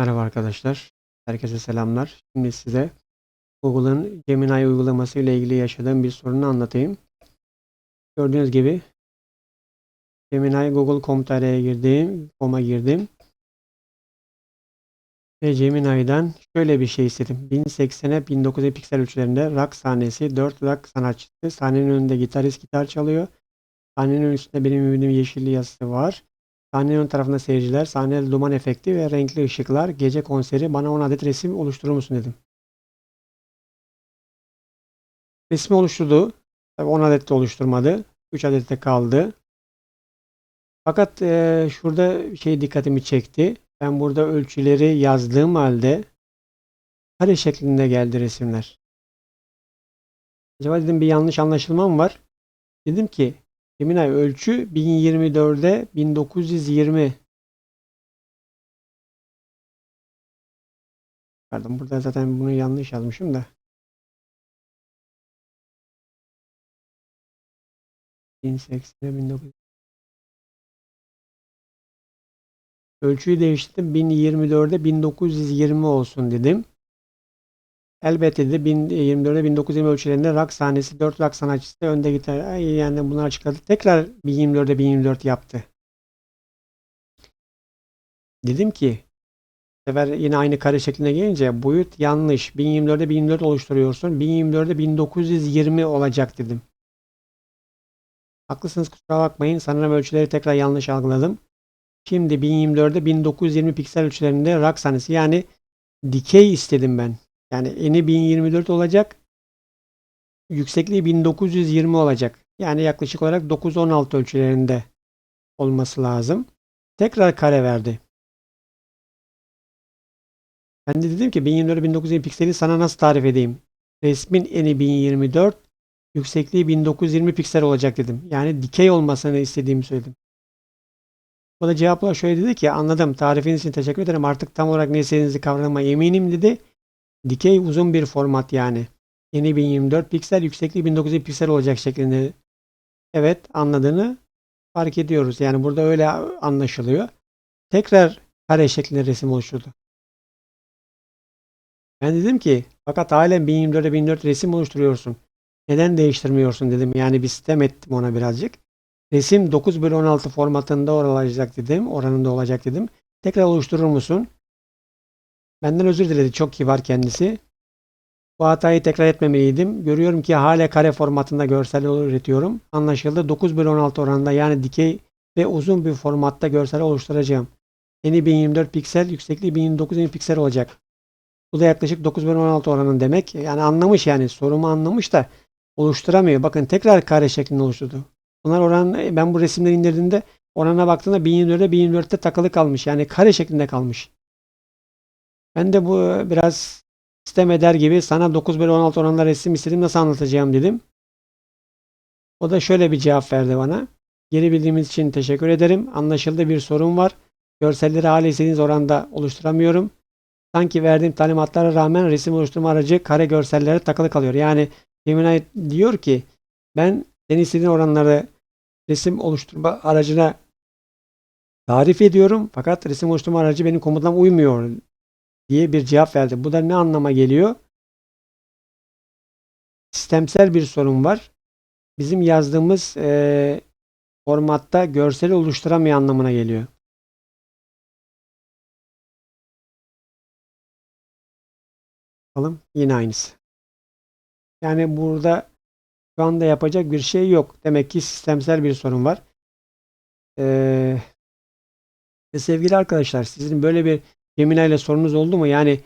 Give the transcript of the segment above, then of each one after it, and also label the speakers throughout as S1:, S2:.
S1: Merhaba arkadaşlar. Herkese selamlar. Şimdi size Google'ın Gemini uygulaması ile ilgili yaşadığım bir sorunu anlatayım. Gördüğünüz gibi Gemini Google.com.tr'ye girdim, com'a girdim. Ve Gemini'den şöyle bir şey istedim. 1080'e 1900 piksel ölçülerinde rock sahnesi, 4 rock sanatçısı. Sahnenin önünde gitarist gitar çalıyor. Sahnenin üstünde benim ümidim yeşilli yazısı var. Sahnenin ön tarafında seyirciler, sahnede duman efekti ve renkli ışıklar, gece konseri, bana 10 adet resim oluşturur musun dedim. Resmi oluşturdu. Tabii 10 adet de oluşturmadı. 3 adet de kaldı. Fakat eee, şurada şey dikkatimi çekti. Ben burada ölçüleri yazdığım halde kare şeklinde geldi resimler. Acaba dedim bir yanlış anlaşılma mı var? Dedim ki Gemini ölçü 1024'e 1920. Pardon burada zaten bunu yanlış yazmışım da. 1080'e 1900. Ölçüyü değiştirdim. 1024'e 1920 olsun dedim. Elbette de 1024'e 1920 ölçülerinde rock sahnesi 4 rock sanatçısı önde gitar. Yani bunu açıkladı. Tekrar 1024'e 1024 yaptı. Dedim ki sefer yine aynı kare şekline gelince boyut yanlış. 1024'e 1024 oluşturuyorsun. 1024'e 1920 olacak dedim. Haklısınız kusura bakmayın. Sanırım ölçüleri tekrar yanlış algıladım. Şimdi 1024'e 1920 piksel ölçülerinde rock sahnesi yani dikey istedim ben. Yani eni 1024 olacak. Yüksekliği 1920 olacak. Yani yaklaşık olarak 9-16 ölçülerinde olması lazım. Tekrar kare verdi. Ben de dedim ki 1024 1920 pikseli sana nasıl tarif edeyim? Resmin eni 1024, yüksekliği 1920 piksel olacak dedim. Yani dikey olmasını istediğimi söyledim. O da cevapla şöyle dedi ki anladım tarifiniz için teşekkür ederim artık tam olarak ne istediğinizi kavrama eminim dedi. Dikey uzun bir format yani. Yeni 1024 piksel, yüksekliği 1900 piksel olacak şeklinde. Evet, anladığını fark ediyoruz. Yani burada öyle anlaşılıyor. Tekrar kare şeklinde resim oluşturdu. Ben dedim ki fakat halen 1024'e 1024 resim oluşturuyorsun. Neden değiştirmiyorsun dedim. Yani bir sistem ettim ona birazcık. Resim 9 bölü 16 formatında olacak dedim. Oranında olacak dedim. Tekrar oluşturur musun? Benden özür diledi. Çok kibar kendisi. Bu hatayı tekrar etmemeliydim. Görüyorum ki hala kare formatında görsel üretiyorum. Anlaşıldı. 9 bölü 16 oranında yani dikey ve uzun bir formatta görsel oluşturacağım. Yeni 1024 piksel, yüksekliği 1920 piksel olacak. Bu da yaklaşık 9 bölü 16 oranın demek. Yani anlamış yani sorumu anlamış da oluşturamıyor. Bakın tekrar kare şeklinde oluşturdu. Bunlar oran ben bu resimleri indirdiğimde orana baktığımda 1024'e 1024'te takılı kalmış. Yani kare şeklinde kalmış. Ben de bu biraz sistem eder gibi sana 9 bölü 16 oranla resim istedim nasıl anlatacağım dedim. O da şöyle bir cevap verdi bana. Geri bildiğimiz için teşekkür ederim. Anlaşıldı bir sorun var. Görselleri hala istediğiniz oranda oluşturamıyorum. Sanki verdiğim talimatlara rağmen resim oluşturma aracı kare görsellere takılı kalıyor. Yani Gemini diyor ki ben senin istediğin oranları resim oluşturma aracına tarif ediyorum. Fakat resim oluşturma aracı benim komutlarıma uymuyor diye bir cevap verdi. Bu da ne anlama geliyor? Sistemsel bir sorun var. Bizim yazdığımız eee, formatta görseli oluşturamıyor anlamına geliyor. Bakalım yine aynısı. Yani burada şu anda yapacak bir şey yok. Demek ki sistemsel bir sorun var. Ve sevgili arkadaşlar sizin böyle bir Gemini ile sorunuz oldu mu? Yani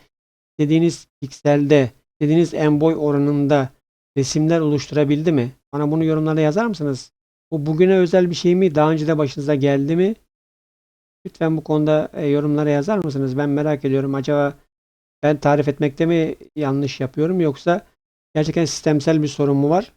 S1: dediğiniz pikselde, dediğiniz en boy oranında resimler oluşturabildi mi? Bana bunu yorumlara yazar mısınız? Bu bugüne özel bir şey mi? Daha önce de başınıza geldi mi? Lütfen bu konuda e, yorumlara yazar mısınız? Ben merak ediyorum. Acaba ben tarif etmekte mi yanlış yapıyorum yoksa gerçekten sistemsel bir sorun mu var?